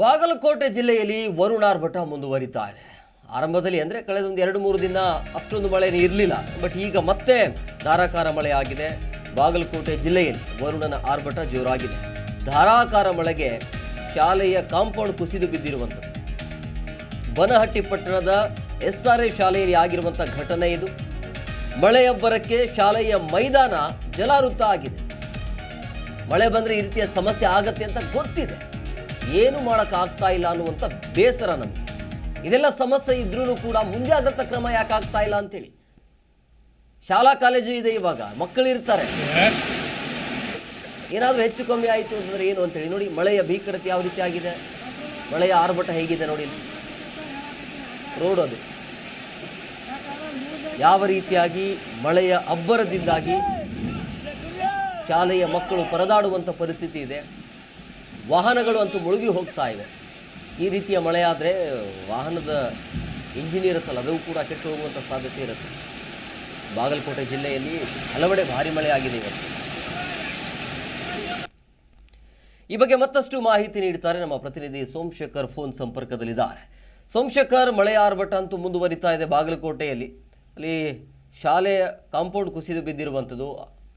ಬಾಗಲಕೋಟೆ ಜಿಲ್ಲೆಯಲ್ಲಿ ವರುಣಾರ್ಭಟ ಮುಂದುವರಿತಾ ಇದೆ. ಆರಂಭದಲ್ಲಿ ಅಂದರೆ ಕಳೆದೊಂದು ಎರಡು ಮೂರು ದಿನ ಅಷ್ಟೊಂದು ಮಳೆ ಇರಲಿಲ್ಲ. ಬಟ್ ಈಗ ಮತ್ತೆ ಧಾರಾಕಾರ ಮಳೆ ಆಗಿದೆ. ಬಾಗಲಕೋಟೆ ಜಿಲ್ಲೆಯಲ್ಲಿ ವರುಣನ ಆರ್ಭಟ ಜೋರಾಗಿದೆ. ಧಾರಾಕಾರ ಮಳೆಗೆ ಶಾಲೆಯ ಕಾಂಪೌಂಡ್ ಕುಸಿದು ಬಿದ್ದಿರುವಂಥದ್ದು. ಬನಹಟ್ಟಿ ಪಟ್ಟಣದ ಎಸ್ ಆರ್ ಎ ಶಾಲೆಯಲ್ಲಿ ಆಗಿರುವಂಥ ಘಟನೆ ಇದು. ಮಳೆಯಬ್ಬರಕ್ಕೆ ಶಾಲೆಯ ಮೈದಾನ ಜಲಾವೃತ ಆಗಿದೆ. ಮಳೆ ಬಂದರೆ ಈ ರೀತಿಯ ಸಮಸ್ಯೆ ಆಗತ್ತೆ ಅಂತ ಗೊತ್ತಿದೆ. ಏನು ಮಾಡೋಕ್ಕಾಗ್ತಾ ಇಲ್ಲ ಅನ್ನುವಂಥ ಬೇಸರ ನಮಗೆ. ಇದೆಲ್ಲ ಸಮಸ್ಯೆ ಇದ್ರೂ ಕೂಡ ಮುಂಜಾಗ್ರತಾ ಕ್ರಮ ಯಾಕೆ ಆಗ್ತಾ ಇಲ್ಲ ಅಂತೇಳಿ. ಶಾಲಾ ಕಾಲೇಜು ಇದೆ ಇವಾಗ, ಮಕ್ಕಳು ಇರ್ತಾರೆ. ಏನಾದರೂ ಹೆಚ್ಚು ಕಮ್ಮಿ ಆಯಿತು ಅಂತಂದರೆ ಏನು ಅಂತೇಳಿ, ನೋಡಿ ಮಳೆಯ ಭೀಕರತೆ ಯಾವ ರೀತಿ ಆಗಿದೆ, ಮಳೆಯ ಆರ್ಭಟ ಹೇಗಿದೆ ನೋಡಿ. ರೋಡ್ ಅದು. ಯಾವ ರೀತಿಯಾಗಿ ಮಳೆಯ ಅಬ್ಬರದಿಂದಾಗಿ ಶಾಲೆಯ ಮಕ್ಕಳು ಪರದಾಡುವಂಥ ಪರಿಸ್ಥಿತಿ ಇದೆ. ವಾಹನಗಳು ಅಂತೂ ಮುಳುಗಿ ಹೋಗ್ತಾ ಇವೆ. ಈ ರೀತಿಯ ಮಳೆಯಾದರೆ ವಾಹನದ ಇಂಜಿನ್ ಇರುತ್ತಲ್ಲ ಅದು ಕೂಡ ಕೆಟ್ಟು ಹೋಗುವಂಥ ಸಾಧ್ಯತೆ ಇರುತ್ತೆ. ಬಾಗಲಕೋಟೆ ಜಿಲ್ಲೆಯಲ್ಲಿ ಹಲವೆಡೆ ಭಾರಿ ಮಳೆಯಾಗಿದೆ ಇವತ್ತು. ಈ ಬಗ್ಗೆ ಮತ್ತಷ್ಟು ಮಾಹಿತಿ ನೀಡುತ್ತಾರೆ ನಮ್ಮ ಪ್ರತಿನಿಧಿ ಸೋಮಶೇಖರ್ ಫೋನ್ ಸಂಪರ್ಕದಲ್ಲಿದ್ದಾರೆ. ಸೋಮಶೇಖರ್, ಮಳೆ ಆರ್ಭಟ ಅಂತೂ ಮುಂದುವರಿತಾ ಇದೆ ಬಾಗಲಕೋಟೆಯಲ್ಲಿ. ಅಲ್ಲಿ ಶಾಲೆಯ ಕಾಂಪೌಂಡ್ ಕುಸಿದು ಬಿದ್ದಿರುವಂಥದ್ದು,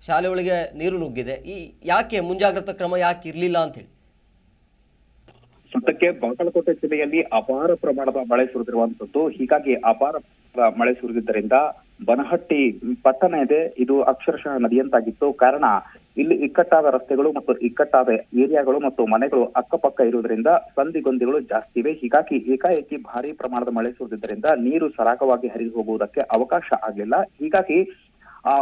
ಶಾಲೆ ಒಳಗೆ ನೀರು ನುಗ್ಗಿದೆ. ಈ ಯಾಕೆ ಮುಂಜಾಗ್ರತಾ ಕ್ರಮ ಯಾಕೆ ಇರಲಿಲ್ಲ ಅಂತೇಳಿ ಸದ್ಯಕ್ಕೆ ಬಾಗಲಕೋಟೆ ಜಿಲ್ಲೆಯಲ್ಲಿ ಅಪಾರ ಪ್ರಮಾಣದ ಮಳೆ ಸುರಿದಿರುವಂತದ್ದು. ಹೀಗಾಗಿ ಅಪಾರ ಮಳೆ ಸುರಿದಿದ್ದರಿಂದ ಬನಹಟ್ಟಿ ಪಟ್ಟಣ ಇದೆ. ಇದು ಅಕ್ಷರಶಃ ನದಿಯಂತಾಗಿತ್ತು. ಕಾರಣ ಇಲ್ಲಿ ಇಕ್ಕಟ್ಟಾದ ರಸ್ತೆಗಳು ಮತ್ತು ಇಕ್ಕಟ್ಟಾದ ಏರಿಯಾಗಳು ಮತ್ತು ಮನೆಗಳು ಅಕ್ಕಪಕ್ಕ ಇರುವುದರಿಂದ ಸಂದಿಗೊಂದಿಗಳು ಜಾಸ್ತಿ ಇವೆ. ಹೀಗಾಗಿ ಏಕಾಏಕಿ ಭಾರಿ ಪ್ರಮಾಣದ ಮಳೆ ಸುರಿದಿದ್ದರಿಂದ ನೀರು ಸರಾಗವಾಗಿ ಹರಿದು ಹೋಗುವುದಕ್ಕೆ ಅವಕಾಶ ಆಗಲಿಲ್ಲ. ಹೀಗಾಗಿ ಆ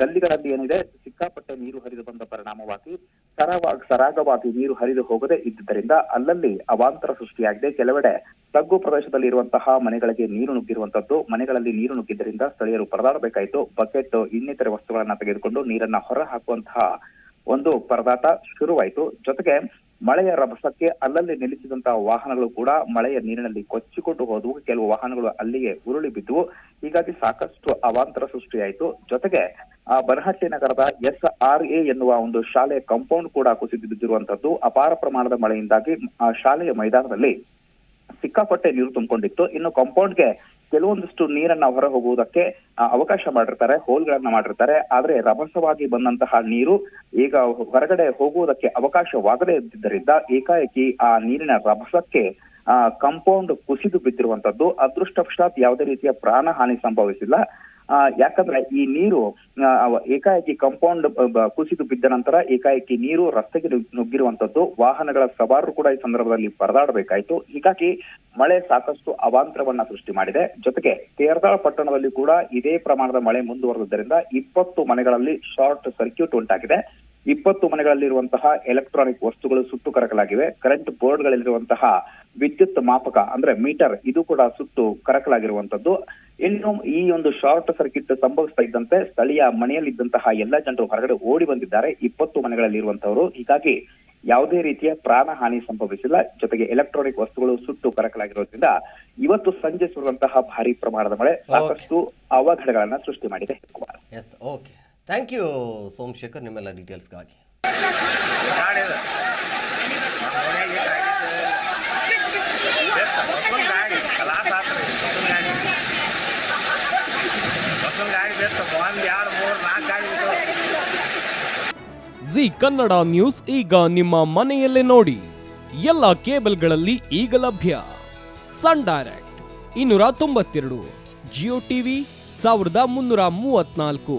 ಗಲ್ಲಿಗಳಲ್ಲಿ ಏನಿದೆ, ಸಿಕ್ಕಾಪಟ್ಟೆ ನೀರು ಹರಿದು ಬಂದ ಪರಿಣಾಮವಾಗಿ ಸರವಾಗಿ ಸರಾಗವಾಗಿ ನೀರು ಹರಿದು ಹೋಗದೆ ಇದ್ದುದರಿಂದ ಅಲ್ಲಲ್ಲಿ ಅವಾಂತರ ಸೃಷ್ಟಿಯಾಗಿದೆ. ಕೆಲವೆಡೆ ತಗ್ಗು ಪ್ರದೇಶದಲ್ಲಿ ಇರುವಂತಹ ಮನೆಗಳಿಗೆ ನೀರು ನುಗ್ಗಿರುವಂತದ್ದು ಮನೆಗಳಲ್ಲಿ ನೀರು ನುಗ್ಗಿದ್ದರಿಂದ ಸ್ಥಳೀಯರು ಪರದಾಡಬೇಕಾಯಿತು. ಬಕೆಟ್, ಇನ್ನಿತರ ವಸ್ತುಗಳನ್ನ ತೆಗೆದುಕೊಂಡು ನೀರನ್ನ ಹೊರ ಹಾಕುವಂತಹ ಒಂದು ಪರದಾಟ ಶುರುವಾಯಿತು. ಜೊತೆಗೆ ಮಳೆಯ ರಭಸಕ್ಕೆ ಅಲ್ಲಲ್ಲಿ ನಿಲ್ಲಿಸಿದಂತಹ ವಾಹನಗಳು ಕೂಡ ಮಳೆಯ ನೀರಿನಲ್ಲಿ ಕೊಚ್ಚಿಕೊಂಡು ಹೋದವು. ಕೆಲವು ವಾಹನಗಳು ಅಲ್ಲಿಗೆ ಉರುಳಿ ಬಿದ್ದವು. ಹೀಗಾಗಿ ಸಾಕಷ್ಟು ಅವಾಂತರ ಸೃಷ್ಟಿಯಾಯಿತು. ಜೊತೆಗೆ, ಆ ಬನಹಟ್ಟಿ ನಗರದ ಎಸ್ ಆರ್ ಎ ಎನ್ನುವ ಒಂದು ಶಾಲೆಯ ಕಾಂಪೌಂಡ್ ಕೂಡ ಕುಸಿದು ಬಿದ್ದಿರುವಂತದ್ದು ಅಪಾರ ಪ್ರಮಾಣದ ಮಳೆಯಿಂದಾಗಿ, ಆ ಶಾಲೆಯ ಮೈದಾನದಲ್ಲಿ ಸಿಕ್ಕಾಪಟ್ಟೆ ನೀರು ತುಂಬಿಕೊಂಡಿತ್ತು. ಇನ್ನು ಕಾಂಪೌಂಡ್ಗೆ ಕೆಲವೊಂದಿಷ್ಟು ನೀರನ್ನ ಹೊರ ಹೋಗುವುದಕ್ಕೆ ಅವಕಾಶ ಮಾಡಿರ್ತಾರೆ, ಹೋಲ್ಗಳನ್ನ ಮಾಡಿರ್ತಾರೆ. ಆದ್ರೆ ರಭಸವಾಗಿ ಬಂದಂತಹ ನೀರು ಈಗ ಹೊರಗಡೆ ಹೋಗುವುದಕ್ಕೆ ಅವಕಾಶವಾಗದೇ ಇದ್ದಿದ್ದರಿಂದ ಏಕಾಏಕಿ ಆ ನೀರಿನ ರಭಸಕ್ಕೆ ಕಾಂಪೌಂಡ್ ಕುಸಿದು ಬಿದ್ದಿರುವಂತದ್ದು, ಅದೃಷ್ಟವಶಾತ್ ಯಾವುದೇ ರೀತಿಯ ಪ್ರಾಣ ಹಾನಿ ಸಂಭವಿಸಿಲ್ಲ. ಯಾಕಂದ್ರೆ ಈ ನೀರು ಏಕಾಏಕಿ ಕಾಂಪೌಂಡ್ ಕುಸಿದು ಬಿದ್ದ ನಂತರ ಏಕಾಏಕಿ ನೀರು ರಸ್ತೆಗೆ ನುಗ್- ನುಗ್ಗಿರುವಂತದ್ದು ವಾಹನಗಳ ಸವಾರರು ಕೂಡ ಈ ಸಂದರ್ಭದಲ್ಲಿ ಪರದಾಡಬೇಕಾಯಿತು. ಹೀಗಾಗಿ ಮಳೆ ಸಾಕಷ್ಟು ಅವಾಂತರವನ್ನ ಸೃಷ್ಟಿ ಮಾಡಿದೆ. ಜೊತೆಗೆ ತೇರದಾಳ ಪಟ್ಟಣದಲ್ಲಿ ಕೂಡ ಇದೇ ಪ್ರಮಾಣದ ಮಳೆ ಮುಂದುವರೆದಿದ್ದರಿಂದ ಇಪ್ಪತ್ತು ಮನೆಗಳಲ್ಲಿ ಶಾರ್ಟ್ ಸರ್ಕ್ಯೂಟ್ ಉಂಟಾಗಿದೆ. ಇಪ್ಪತ್ತು ಮನೆಗಳಲ್ಲಿರುವಂತಹ ಎಲೆಕ್ಟ್ರಾನಿಕ್ ವಸ್ತುಗಳು ಸುಟ್ಟು ಕರಕಲಾಗಿವೆ. ಕರೆಂಟ್ ಬೋರ್ಡ್ಗಳಲ್ಲಿರುವಂತಹ ವಿದ್ಯುತ್ ಮಾಪಕ, ಅಂದ್ರೆ ಮೀಟರ್ ಇದು ಕೂಡ ಸುಟ್ಟು ಕರಕಲಾಗಿರುವಂತದ್ದು ಇನ್ನು ಈ ಒಂದು ಶಾರ್ಟ್ ಸರ್ಕ್ಯೂಟ್ ಸಂಭವಿಸ್ತಾ ಇದ್ದಂತೆ ಸ್ಥಳೀಯ ಮನೆಯಲ್ಲಿದ್ದಂತಹ ಎಲ್ಲ ಜನರು ಹೊರಗಡೆ ಓಡಿ ಬಂದಿದ್ದಾರೆ. ಇಪ್ಪತ್ತು ಮನೆಗಳಲ್ಲಿರುವಂತವರು ಹೀಗಾಗಿ ಯಾವುದೇ ರೀತಿಯ ಪ್ರಾಣ ಹಾನಿ ಸಂಭವಿಸಿಲ್ಲ. ಜೊತೆಗೆ ಎಲೆಕ್ಟ್ರಾನಿಕ್ ವಸ್ತುಗಳು ಸುಟ್ಟು ಕರಕಲಾಗಿರೋದ್ರಿಂದ ಇವತ್ತು ಸಂಜೆ ಸುರುವಂತಹ ಭಾರಿ ಪ್ರಮಾಣದ ಮಳೆ ಸಾಕಷ್ಟು ಅವಘಡಗಳನ್ನ ಸೃಷ್ಟಿ ಮಾಡಿದೆ. Kumar okay thank you Somashekhar, ನಿಮ್ಮೆಲ್ಲ ಡೀಟೇಲ್ಸ್ಗಾಗಿ ಜಿ ಕನ್ನಡ ನ್ಯೂಸ್ ಈಗ ನಿಮ್ಮ ಮನೆಯಲ್ಲೇ ನೋಡಿ. ಎಲ್ಲ ಕೇಬಲ್ಗಳಲ್ಲಿ ಈಗ ಲಭ್ಯ. ಸನ್ ಡೈರೆಕ್ಟ್, ಇನ್ನೂರ ತೊಂಬತ್ತೆರಡು, ಜಿಯೋ ಟಿವಿ, ಸಾವಿರದ ಮುನ್ನೂರ ಮೂವತ್ನಾಲ್ಕು